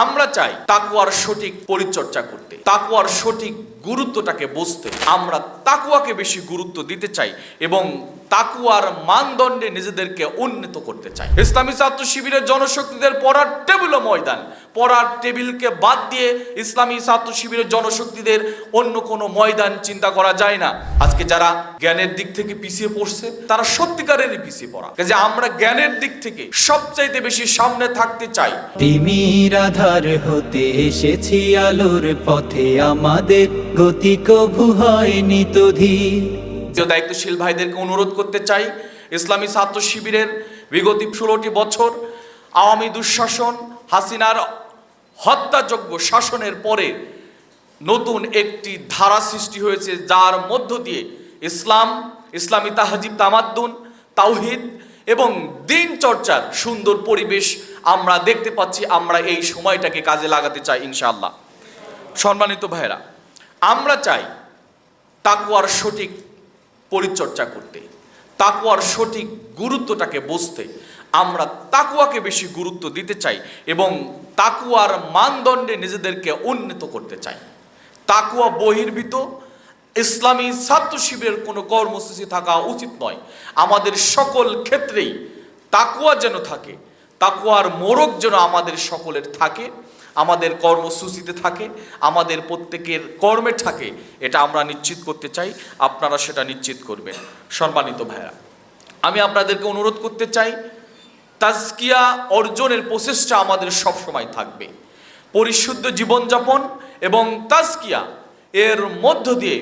আমরা চাই তাকুয়ার সঠিক পরিচর্যা করতে তাকুয়ার সঠিক গুরুত্বটাকে বুঝতে, আমরা তাকুয়াকে বেশি গুরুত্ব দিতে চাই এবং তাকুয়ার মানদণ্ডে নিজেদেরকে উন্নত করতে চাই। ইসলামী ছাত্র শিবিরের জনশক্তিদের পড়ার টেবিল ও ময়দান। পড়ার টেবিলকে বাদ দিয়ে ইসলামী ছাত্র শিবিরের জনশক্তিদের অন্য কোনো ময়দান চিন্তা করা যায় না। আজকে যারা জ্ঞানের দিক থেকে পিছিয়ে পড়ছে, তারা সত্যিকারেরই পিছিয়ে পড়া। যে আমরা জ্ঞানের দিক থেকে সবচাইতে বেশি সামনে থাকতে চাই। তিমির আধার হতে এসেছি আলোর পথে আমাদের গতি কভু হয়নি তো ধীর। যে দায়িত্বশীল ভাইদেরকে অনুরোধ করতে চাই, ইসলামী ছাত্র শিবিরের বিগত ষোলোটি বছর আওয়ামী দুঃশাসন, হাসিনার হত্যাযোগ্য শাসনের পরে নতুন একটি ধারা সৃষ্টি হয়েছে, যার মধ্য দিয়ে ইসলাম, ইসলামী তাহাজিব, তামাদ্দুন, তাওহিদ এবং দিন চর্চার সুন্দর পরিবেশ আমরা দেখতে পাচ্ছি, আমরা এই সময়টাকে কাজে লাগাতে চাই ইনশাআল্লাহ। সম্মানিত ভাইরা আমরা চাই তাকুয়ার সঠিক পরিচর্যা করতে, তাকুয়ার সঠিক গুরুত্বটাকে বুঝতে। আমরা তাকুয়াকে বেশি গুরুত্ব দিতে চাই এবং তাকুয়ার মানদণ্ডে নিজেদেরকে উন্নত করতে চাই। তাকুয়া বহির্ভূত, ইসলামী ছাত্র শিবিরের কোনো কর্মসূচি থাকা উচিত নয়। আমাদের সকল ক্ষেত্রেই তাকুয়া যেন থাকে, তাকুয়ার মোরগ যেন আমাদের সকলের থাকে। আমাদের কর্মসূচিতে থাকে, আমাদের প্রত্যেকের কর্মে থাকে, এটা আমরা নিশ্চিত করতে চাই, আপনারা সেটা নিশ্চিত করবেন। সম্মানিত ভাইরা আমি আপনাদেরকে অনুরোধ করতে চাই, তাজকিয়া অর্জনের প্রচেষ্টা আমাদের সব সময় থাকবে। পরিশুদ্ধ জীবনযাপন এবং তাজকিয়া এর মধ্য দিয়ে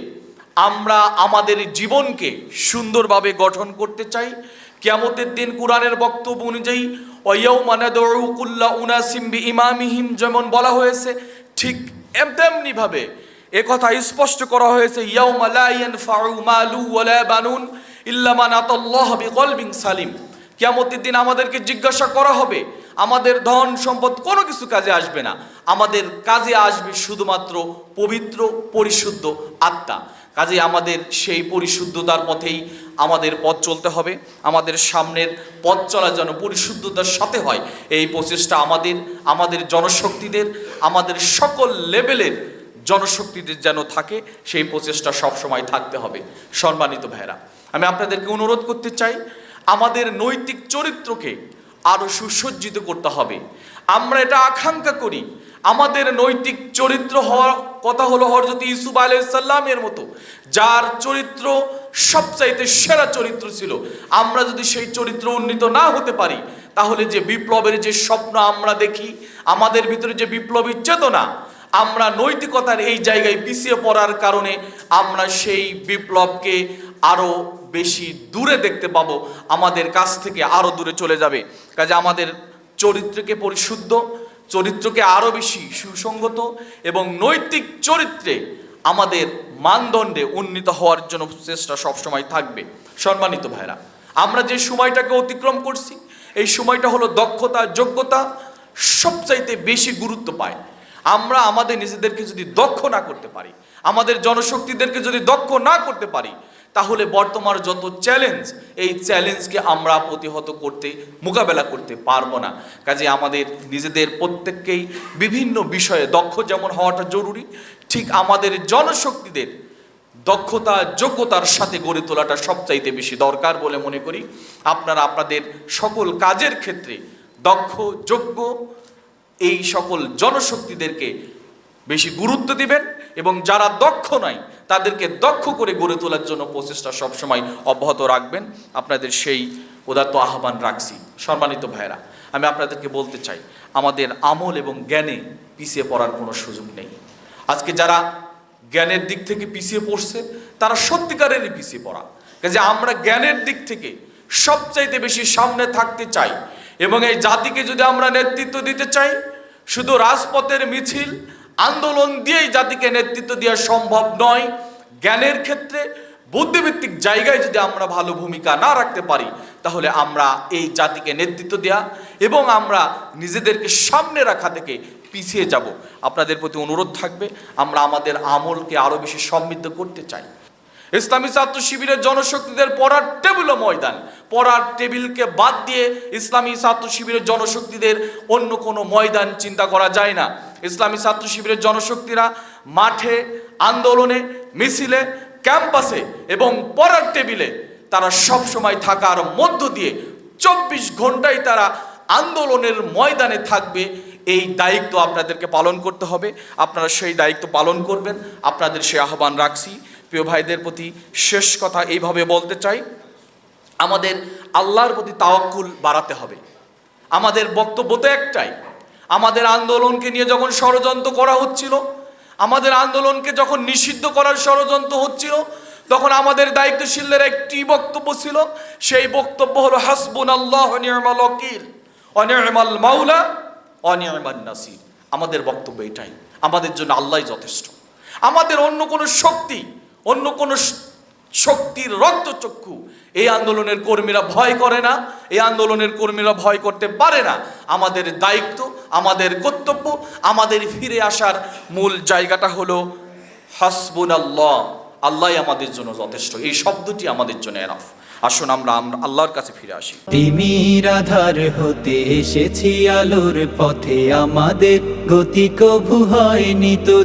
আমরা আমাদের জীবনকে সুন্দরভাবে গঠন করতে চাই কিয়ামতের দিন কোরআনের বক্তব্য অনুযায়ী ওয়াইয়াউমানাদউকুল্লা উনাসিম ইমামিহিম যেমন বলা হয়েছে, ঠিক তেমনিভাবে একথা স্পষ্ট করা হয়েছে ইয়াউ মালাইয়ান ইয়ানফাউ মালু ওয়ালা বানুন ইল্লামান আতাল্লাহ বিকলবিন সালিম কেয়ামতের দিন আমাদেরকে জিজ্ঞাসা করা হবে আমাদের ধন সম্পদ কোনো কিছু কাজে আসবে না। আমাদের কাজে আসবে শুধুমাত্র পবিত্র, পরিশুদ্ধ আত্মা। কাজে আমাদের সেই পরিশুদ্ধতার পথেই আমাদের পথ চলতে হবে। আমাদের সামনের পথ চলা যেন পরিশুদ্ধতার সাথে হয়। এই প্রচেষ্টা আমাদের আমাদের জনশক্তিদের, আমাদের সকল লেভেলের জনশক্তিদের যেন থাকে, সেই প্রচেষ্টা সবসময় থাকতে হবে। সম্মানিত ভাইরা আমি আপনাদেরকে অনুরোধ করতে চাই, আমাদের নৈতিক চরিত্রকে আরও সুসজ্জিত করতে হবে। আমরা এটা আকাঙ্ক্ষা করি। আমাদের নৈতিক চরিত্র হওয়ার কথা হলো হরজত ইসুফ আলাইসাল্লামের মতো, যার চরিত্র সবচাইতে সেরা চরিত্র ছিল। আমরা যদি সেই চরিত্র উন্নীত না হতে পারি, তাহলে যে বিপ্লবের যে স্বপ্ন আমরা দেখি, আমাদের ভিতরে যে বিপ্লবী চেতনা, আমরা নৈতিকতার এই জায়গায় পিছিয়ে পড়ার কারণে আমরা সেই বিপ্লবকে আরও বেশি দূরে দেখতে পাবো, আমাদের কাছ থেকে আরও দূরে চলে যাবে। কাজে আমাদের চরিত্রকে পরিশুদ্ধ, চরিত্রকে আরও বেশি সুসংগত এবং নৈতিক চরিত্রে আমাদের মানদণ্ডে উন্নীত হওয়ার জন্য চেষ্টা সবসময় থাকবে। সম্মানিত ভাইরা, আমরা যে সময়টাকে অতিক্রম করছি, এই সময়টা হলো দক্ষতা, যোগ্যতা সবচাইতে বেশি গুরুত্ব পায়। আমরা আমাদের নিজেদেরকে যদি দক্ষ না করতে পারি, আমাদের জনশক্তিদেরকে যদি দক্ষ না করতে পারি তাহলে বর্তমান যত চ্যালেঞ্জ এই চ্যালেঞ্জকে আমরা প্রতিহত করতে, মোকাবেলা করতে পারব না। কাজে আমাদের নিজেদের প্রত্যেককেই বিভিন্ন বিষয়ে দক্ষ যেমন হওয়াটা জরুরি, ঠিক আমাদের জনশক্তিদের দক্ষতা, যোগ্যতার সাথে গড়ে তোলাটা সবচাইতে বেশি দরকার বলে মনে করি। আপনারা আপনাদের সকল কাজের ক্ষেত্রে দক্ষ, যোগ্য এই সকল জনশক্তিদেরকে বেশি গুরুত্ব দিবেন এবং যারা দক্ষ নয়, তাদেরকে দক্ষ করে গড়ে তোলার জন্য প্রচেষ্টা সবসময় অব্যাহত রাখবেন। আপনাদের সেই উদাত্ত আহ্বান রাখছি। সম্মানিত ভাইরা আমি আপনাদেরকে বলতে চাই, আমাদের আমল এবং জ্ঞানে পিছিয়ে পড়ার কোনো সুযোগ নেই। আজকে যারা জ্ঞানের দিক থেকে পিছিয়ে পড়ছে, তারা সত্যিকারেরই পিছিয়ে পড়া। কাজে আমরা জ্ঞানের দিক থেকে সবচাইতে বেশি সামনে থাকতে চাই এবং এই জাতিকে যদি আমরা নেতৃত্ব দিতে চাই, শুধু রাজপথের মিছিল আন্দোলন দিয়েই জাতিকে নেতৃত্ব দেওয়া সম্ভব নয়। জ্ঞানের ক্ষেত্রে বুদ্ধিভিত্তিক জায়গায় যদি আমরা ভালো ভূমিকা না রাখতে পারি, তাহলে আমরা এই জাতিকে নেতৃত্ব দেয়া এবং আমরা নিজেদেরকে সামনে রাখা থেকে পিছিয়ে যাব। আপনাদের প্রতি অনুরোধ থাকবে, আমরা আমাদের আমলকে আরও বেশি সমৃদ্ধ করতে চাই। ইসলামী ছাত্র শিবিরের জনশক্তিদের পড়ার টেবিলও ময়দান। পড়ার টেবিলকে বাদ দিয়ে ইসলামী ছাত্র শিবিরের জনশক্তিদের অন্য কোনো ময়দান চিন্তা করা যায় না। ইসলামী ছাত্র শিবিরের জনশক্তিরা মাঠে, আন্দোলনে, মিছিলে, ক্যাম্পাসে এবং পড়ার টেবিলে তারা সব সময় থাকার মধ্য দিয়ে চব্বিশ ঘন্টায় তারা আন্দোলনের ময়দানে থাকবে। এই দায়িত্ব আপনাদেরকে পালন করতে হবে। আপনারা সেই দায়িত্ব পালন করবেন। আপনাদের সে আহ্বান রাখছি। প্রিয় ভাইদের প্রতি শেষ কথা এইভাবে বলতে চাই। আমাদের আল্লাহর প্রতি তাওয়াক্কুল বাড়াতে হবে। আমাদের বক্তব্য তো একটাই। আমাদের আন্দোলনকে নিয়ে যখন ষড়যন্ত্র করা হচ্ছিল, আমাদের আন্দোলনকে যখন নিষিদ্ধ করার ষড়যন্ত্র হচ্ছিল, তখন আমাদের দায়িত্বশীলদের একটি বক্তব্য ছিল, সেই বক্তব্য হলো হাসবুন আল্লাহ নির্মাল অকিল অনির্মাল মাউলা অনির্মাল নাসির। আমাদের বক্তব্য এটাই। আমাদের জন্য আল্লাহ যথেষ্ট। আমাদের অন্য কোনো শক্তি, অন্য কোনো শক্তির রক্তচক্ষু এই আন্দোলনের কর্মীরা ভয় করে না, এই আন্দোলনের কর্মীরা ভয় করতে পারে না। আমাদের দায়িত্ব আমাদের কর্তব্য, আমাদের ফিরে আসার মূল জায়গাটা হলো হাসবুল আল্লাহ আল্লাহ আমাদের জন্য যথেষ্ট। এই শব্দটি আমাদের জন্য এনাফ আসুন আমরা আমরা আল্লাহর কাছে ফিরে আসি। তিমির আধার হতে এসেছি, আলোর পথে আমাদের গতি কভু হয়নি তো